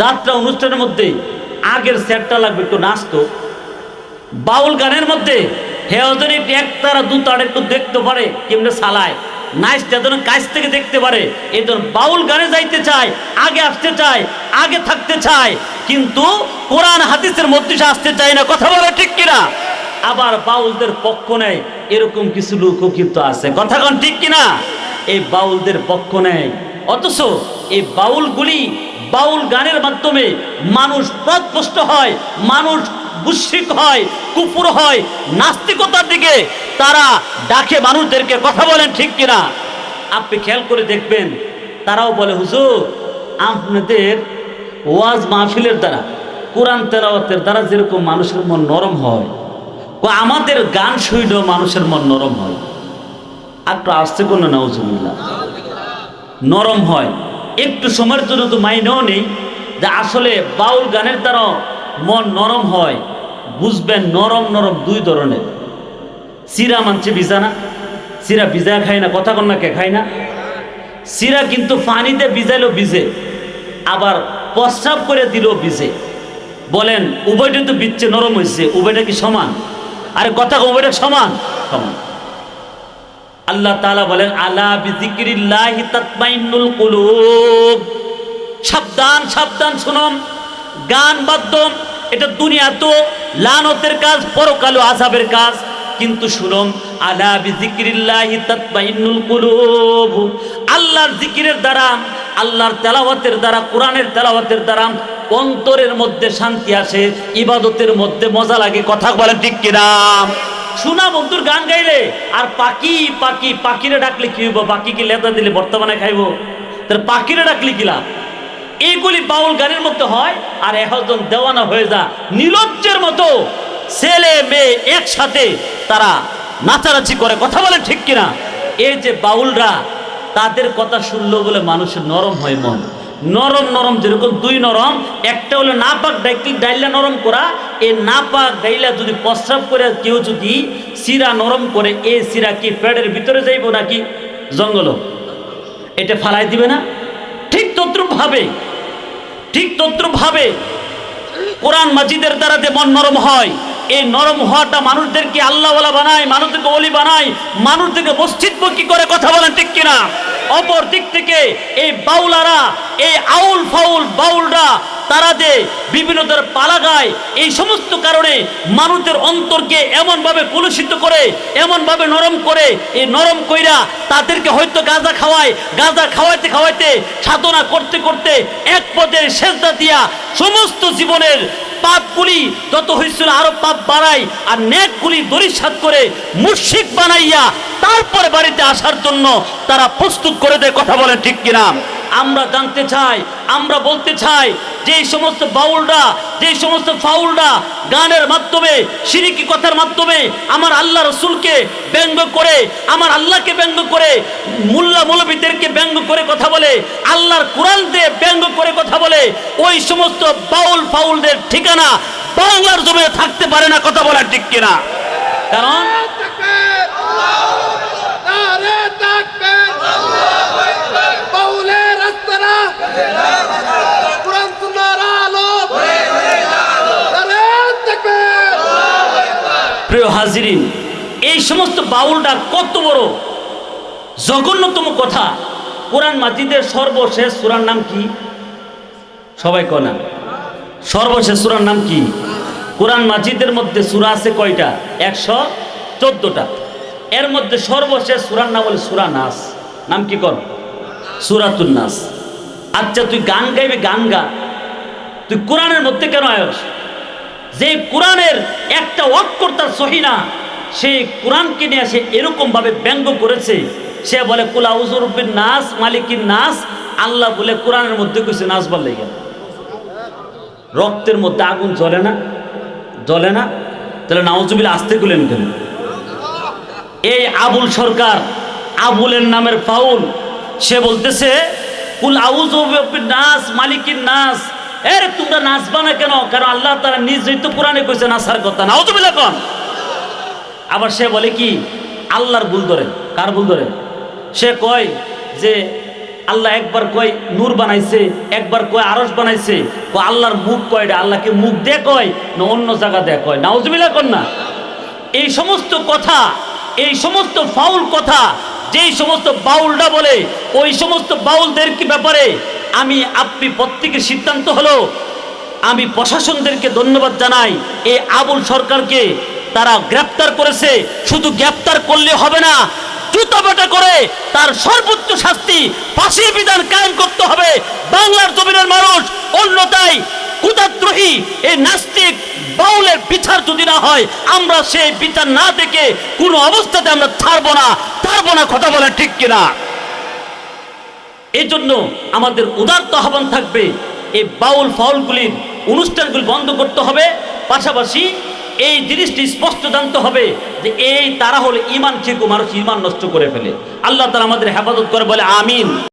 যাত্রা অনুষ্ঠানের মধ্যে আগের সেটটা লাগবে, একটু নাচতো। বাউল গানের মধ্যে হে ওজন একটু এক তারা দু তারা একটু দেখতে পারে, কেমনে সালায় নাচটা যেন কাছ থেকে দেখতে পারে এই জন্য বাউল গানে যাইতে চায়, আগে আসতে চায়, আগে থাকতে চায়। কিন্তু কোরআন হাদিসের মধ্যে সে আসতে চায় না, কথা বলে ঠিক কিনা? আবার বাউলদের পক্ষ নেয়, এরকম কিছু লোকও কিন্তু আছে। কথা কোন ঠিক কিনা? এই বাউলদের পক্ষ নেয়। অথচ এই বাউলগুলি বাউল গানের মাধ্যমে মানুষ পথভ্রষ্ট হয়, মানুষ মুশ্রিক হয় কুপুর হয়, নাস্তিকতার দিকে তারা ডাকে মানুষদেরকে কথা বলেন ঠিক কিনা? আপনি খেয়াল করে দেখবেন, তারাও বলে, হুজুর, আপনাদের ওয়াজ মাহফিলের দ্বারা, কোরআন তেলাওয়াতের দ্বারা যেরকম মানুষের মন নরম হয় আমাদের গান শুইল মানুষের মন নরম হয়। একটু আসতে কোনো নাউজুবিল্লাহ। নরম হয়। একটু সময়ের জন্য তো মাইনেও নেই, যে আসলে বাউল গানের দ্বারা মন নরম হয়, বুঝবেন নরম নরম দুই ধরনের। সিরা মানছে বিজানা, সিরা ভিজা খায় না, কথা কন্যা কে, খায় না। সিরা কিন্তু পানিতে ভিজাইলেও ভিজে, আবার প্রস্রাব করে দিলেও ভিজে। বলেন উভয়টা তো বিচ্ছে নরম হয়েছে উভয়টা কি সমান? আরে কথা উভয়টা সমান? সমান। আল্লাহ তালা বলেন, আলা সাবধান সাবধান শুনম গান বাদ্যম এটা দুনিয়া তো লানতের কাজ পরকালো আযাবের কাজ। কিন্তু শুনম আলা বিজিক্রিল্লাহি তাতমাইন্নুল কুলুব। আল্লাহর জিকিরের দ্বারা, আল্লাহর তেলাওয়াতের দ্বারা, কোরআনের তেলাওয়াতের দ্বারা অন্তরের মধ্যে শান্তি আসে, ইবাদতের মধ্যে মজা লাগে। কথা বলেন ঠিক কিনা? শোনা বন্ধুর গান গাইলে, আর পাখি পাখি, পাখিরে ডাকলে কি হইব? পাখি কি লেদা দিলে বর্তমানে খাইব? তার পাখিরে ডাকলে কিলা এইগুলি বাউল গানের মধ্যে হয়, আর এখন দেওয়ানা হয়ে যা, নিলজ্জের মতো ছেলে মেয়ে একসাথে তারা নাচানাচি করে। কথা বলে ঠিক কিনা? এই যে বাউলরা, তাদের কথা শুনলো বলে মানুষের নরম হয় মন। নরম নরম যেরকম দুই নরম, একটা হলো নাপাক ডাইকি ডাইলা নরম করা, এই নাপাক ডাইলা যদি প্রস্রাব করে কেউ যদি শিরা নরম করে, এই শিরা কি পেটের ভিতরে যাইব নাকি জঙ্গল? এটা ফালাই দিবে না? ঠিক তদ্রুপ ভাবে ঠিক তদ্রুপ ভাবে কোরআন মাজিদের দ্বারা যে মন নরম হয় এই নরম হওয়াটা মানুষদেরকে আল্লাহওয়ালা বানায়, মানুষদেরকে অলি বানায়, মানুষদেরকে মসজিদমুখী করে কথা বলেন ঠিক কিনা? অপর দিক থেকে এই বাউলারা, এই আউল ফাউল বাউলরা, তারা যে বিভিন্ন ধরনের পালা গায়, এই সমস্ত কারণে মানুষের অন্তরকে এমনভাবে কলুষিত করে, এমনভাবে নরম করে, এই নরম কইরা তাদেরকে হয়তো গাঁজা খাওয়ায়, গাঁজা খাওয়াইতে খাওয়াইতে সাধনা করতে করতে এক পদের সেজদা দিয়া সমস্ত জীবনের পাপগুলি যত হয়েছিল আরও পাপ বাড়াই আর নেকগুলি দরিসাত করে মুর্শিক বানাইয়া তারপরে বাড়িতে আসার জন্য তারা প্রস্তুত করে দেয়, কথা বলেন ঠিক কিনা? আমরা জানতে চাই, আমরা বলতে চাই, যে সমস্ত বাউলরা, যে সমস্ত ফাউলরা গানের মাধ্যমে, সিরিকি কথার মাধ্যমে আমার আল্লাহ রসুলকে ব্যঙ্গ করে, আমার আল্লাহকে ব্যঙ্গ করে, মুল্লা মৌলবীদেরকে ব্যঙ্গ করে কথা বলে, আল্লাহর কোরআন দিয়ে ব্যঙ্গ করে কথা বলে, ওই সমস্ত বাউল ফাউলদের ঠিকানা বাংলার জমে থাকতে পারে না কথা বলার ঠিক কিনা? কারণ হাজিরিন, এই সমস্ত বাউলটা কত বড়? জঘন্যতম কথা। কোরআন মাজিদের সর্বশেষ সুরার নাম কি? সবাই কনা সর্বশেষ সুরার নাম কি? কোরআন মাজিদের মধ্যে সুরা আছে কয়টা? একশো চোদ্দটা। এর মধ্যে সর্বশেষ সুরার নাম হলো সুরা নাস। নাম কি কর? সুরাতুন নাস। আচ্ছা তুই গান গাইবে, গান গা। তুই কোরআনের মধ্যে কেন আয়স? যে কোরআনের একটা অক্ষর তার সহি না সেই কোরআনকে নিয়ে সে এরকমভাবে ব্যঙ্গ করেছে। সে বলে কুলাউজুরবিন নাস, মালিকিন নাস। আল্লাহ বলে, কোরআনের মধ্যে কিছু নাচ বললে গেল রক্তের মধ্যে আগুন জ্বলে না জ্বলে না। তাহলে নাওজুবিল আসতে গুলেন কেন? এই আবুল সরকার, আবুলের নামের ফাউল, সে বলতেছে, কুল আউজ নাস, মালিকিন নাস। এর তোমরা নাচবা না কেন? কারণ আল্লাহ তারা নিজ তো কোরআনে কইছে নাচার কথা। নাওজুবিল এখন আবার সে বলে কি? আল্লাহর ভুল ধরে। কার ভুল ধরে? সে কয় যে আল্লাহ একবার কয় নূর বানাইছে, একবার কয় আরস বানাইছে। ও আল্লাহর মুখ কয়টা আল্লাহকে মুখ দে কয় না অন্য জায়গা দে কয়? নাউজবিল্লা কর না? এই সমস্ত কথা, এই সমস্ত ফাউল কথা, যেই সমস্ত বাউলটা বলে, ওই সমস্ত বাউলদের কি ব্যাপারে আমি, আপনি প্রত্যেকের সিদ্ধান্ত হলো, আমি প্রশাসনদেরকে ধন্যবাদ জানাই। এই আবুল সরকারকে তারা গ্রেপ্তার করেছে। শুধু গ্রেপ্তার করলে হবে না জুতাপাটা করে তার সর্বোচ্চ শাস্তি ফাঁসি বিধান কায়েম করতে হবে। বাংলার জমিনের মানুষ অন্যতায় কুদাদ্রোহী এই নাস্তিক বাউলের বিচার যদি না হয়, আমরা সেই বিচার না দেখে কোনো অবস্থাতে আমরা ছাড়বো না ছাড়বো না, কথা বলে ঠিক কিনা? এই জন্য আমাদের উদার্ত আহ্বান থাকবে, এই বাউল ফাউলগুলির অনুষ্ঠানগুলি বন্ধ করতে হবে। পাশাপাশি এই জিনিসটি স্পষ্ট জানতে হবে যে এই তারা হলে ইমান ঠিক মানুষ ইমান নষ্ট করে ফেলে। আল্লাহ তারা আমাদের হেফাজত করে বলে, আমিন।